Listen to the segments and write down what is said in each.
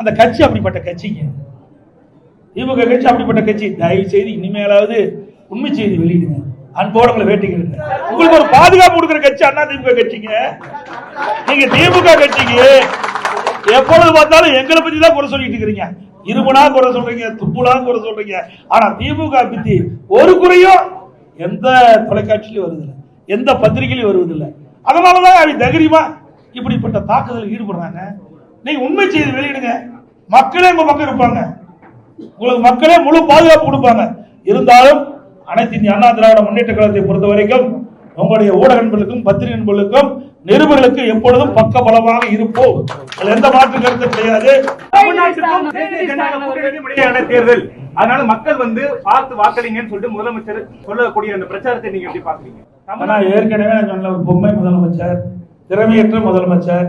அந்த கட்சி அப்படிப்பட்ட கட்சிங்க திமுக கட்சி அப்படிப்பட்ட கட்சி. தயவு செய்து இனிமேலாவது உண்மை செய்தி வெளியிடுங்க. அன்போடங்களை உங்களை உங்களுக்கு ஒரு பாதுகாப்பு கொடுக்குற கட்சி அண்ணா திமுக கட்சிங்க. நீங்க திமுக கட்சிக்கு எப்பொழுது பார்த்தாலும் எங்களை பத்தி தான் குறை சொல்லிட்டு இருக்கிறீங்க. இருமுனா குறை சொல்றீங்க துப்புனா குறை சொல்றீங்க. ஆனா திமுக பத்தி ஒரு குறையும் எந்த தொலைக்காட்சியிலும் வருதில்லை எந்த பத்திரிகையிலும் வருவதில்லை அதனாலதான் அவங்க தைரியமா இப்படிப்பட்ட தாக்குதலில் ஈடுபடுறாங்க. நீங்க உண்மை செய்தி வெளியிடுங்க. மக்களே உங்க பக்கம் இருப்பாங்க. உங்களுக்கு மக்களே முழு பாதுகாப்பு கொடுப்பாங்க. இருந்தாலும் அனைத்து இந்திய அண்ணா திராவிட முன்னேற்ற கழகத்தை பொறுத்த வரைக்கும் உங்களுடைய ஊடக நண்பர்களுக்கும் பத்திரிகை நண்பர்களுக்கும் நிருபர்களுக்கு எப்பொழுதும் பக்க பலமாக இருப்போம். அதுல எந்த மாற்று கருத்து கிடையாது. தேர்தல். அதனால மக்கள் வந்து பார்த்து வாக்களிங்கன்னு சொல்லிட்டு முதலமைச்சர் சொல்லக்கூடிய அந்த பிரச்சாரத்தை நீங்க எப்படி பாக்குறீங்க ஏற்கனவே நான் சொன்ன ஒரு பொம்மை முதலமைச்சர் திறமையற்ற முதலமைச்சர்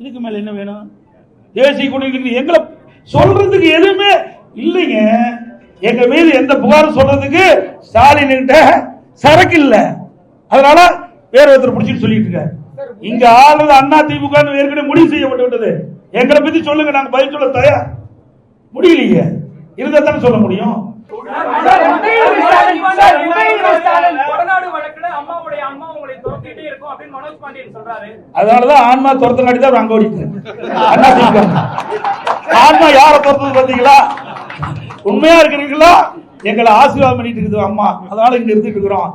இதுக்கு மேல என்ன வேணும்? தேசிய கூட்டணி எங்களை சொல்றதுக்கு எதுவுமே இல்லைங்க. எங்க மீது எந்த புகாரும் சொல்றதுக்கு ஸ்டாலின் கிட்ட சரக்கு இல்ல. அதனால வேற ஒருத்தர் பிடிச்சிட்டு சொல்லிட்டு இருக்காரு. இங்க ஆளுநர் அண்ணா திமுக ஏற்கனவே முடிவு செய்யப்பட்டு விட்டது. எங்களை பத்தி சொல்லுங்க நாங்க பதில் சொல்ல தயார். முடியலையே. இருந்தா தானே சொல்ல முடியும். அதனாலதான் ஆன்மா துரத்தங்காட்டி தான் அங்க ஓடிட்டு அண்ணா ஆன்மா யாரை துரத்தது பாத்தீங்களா உண்மையா இருக்கிறீங்களா எங்களை ஆசீர்வாதம் பண்ணிட்டு இருக்குது அம்மா. அதனால இங்க இருந்துட்டு இருக்கிறோம்.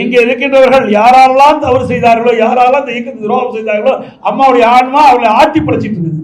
இங்க இருக்கின்றவர்கள் யாரெல்லாம் தவறு செய்தார்களோ யாரெல்லாம் இந்த இயக்கத்துக்கு துரோகம் செய்தார்களோ அம்மாவுடைய ஆன்மா அவர்களை ஆட்டி படைச்சிட்டு இருக்குது.